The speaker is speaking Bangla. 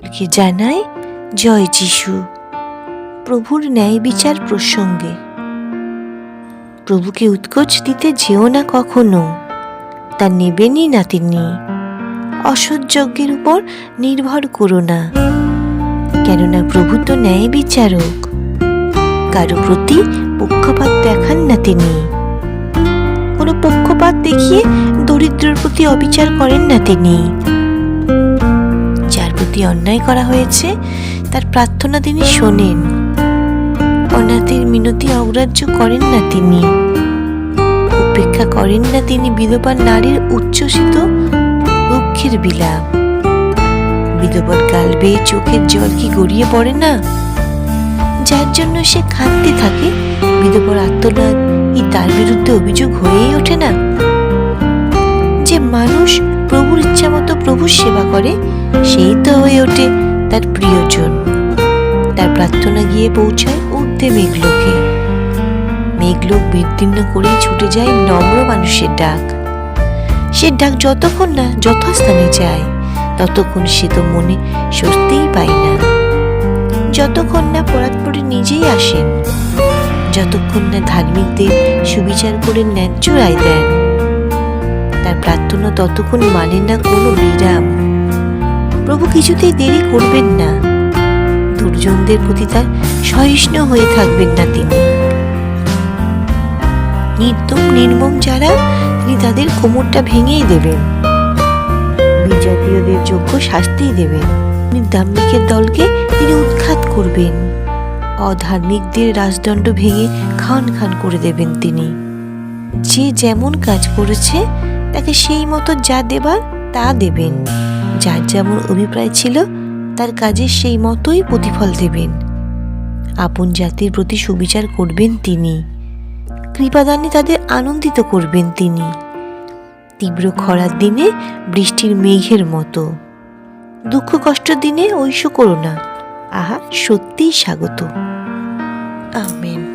কে জানায় জয় যিশু। প্রভুর ন্যায় বিচার প্রসঙ্গে। প্রভুকে উৎকোচ দিতে যেও না কখনো। তা নেবেনই না তিনি। অসহ্যজ্ঞের উপর নির্ভর করো না। কেননা প্রভু তো ন্যায় বিচারক। কারও প্রতি পক্ষপাত দেখান না তিনি। কোনো পক্ষপাত দেখিয়ে দরিদ্রের প্রতি অবিচার করেন না তিনি। প্রতি অন্যায় করা হয়েছে, তার প্রার্থনা তিনি শোনেন। অনাথের মিনতি অগ্রাহ্য করেন না তিনি। উপেক্ষা করেন না তিনি বিধবা নারীর উচ্ছ্বসিত দুঃখের বিলাপ। বিধবার গাল বেয়ে চোখের জল কি গড়িয়ে পড়ে না? যার জন্য সে কাঁদতে থাকে, বিধবার আত্মনাদ ই তার বিরুদ্ধে অভিযোগ হয়েই ওঠে না। যে মানুষ প্রভুর ইচ্ছা মতো প্রভুর সেবা করে সেই তো হয়ে ওঠে তার প্রিয়জন। তার প্রার্থনা গিয়ে পৌঁছায় ঊর্ধ্বে মেঘলোকে। মেঘলোক বিদীর্ণ করেই ছুটে যায় নম্র মানুষের ডাক। সে ডাক যতক্ষণ না যথাস্থানে যায়, ততক্ষণ সে তো মনে স্বস্তিই পায় না। যতক্ষণ না পরাৎপরে নিজেই আসেন, যতক্ষণ না ধার্মিকদের সুবিচার করে ন্যায্য রায় দেন। তার প্রার্থনা ততক্ষণ মানে না কোনো বিরাম। কিছুতেই দেরি করবেন না। দুর্জনদের প্রতি তার সহিষ্ণু হয়ে থাকবেন না তিনি। নির্দম, নির্মম যারা, তিনি তাদের কোমরটা ভেঙেই দেবেন। বিজাতীয়দের যোগ্য শাস্তিই দেবেন। দাম্মিকের দলকে তিনি উৎখাত করবেন। অধার্মিকদের রাজদণ্ড ভেঙে খান খান করে দেবেন তিনি। যে যেমন কাজ করেছে, তাকে সেই মতো যা দেবার, তা দেবেন। যার যেমন অভিপ্রায় ছিল, তার কাজে সেই মতোই প্রতিফল দেবেন। আপন জাতির প্রতি সুবিচার করবেন তিনি। কৃপাদানে তাদের আনন্দিত করবেন তিনি। তীব্র খরার দিনে, বৃষ্টির মেঘের মতো। দুঃখ কষ্ট দিনে ঐশ করো না আহা, সত্যিই স্বাগত। আমেন।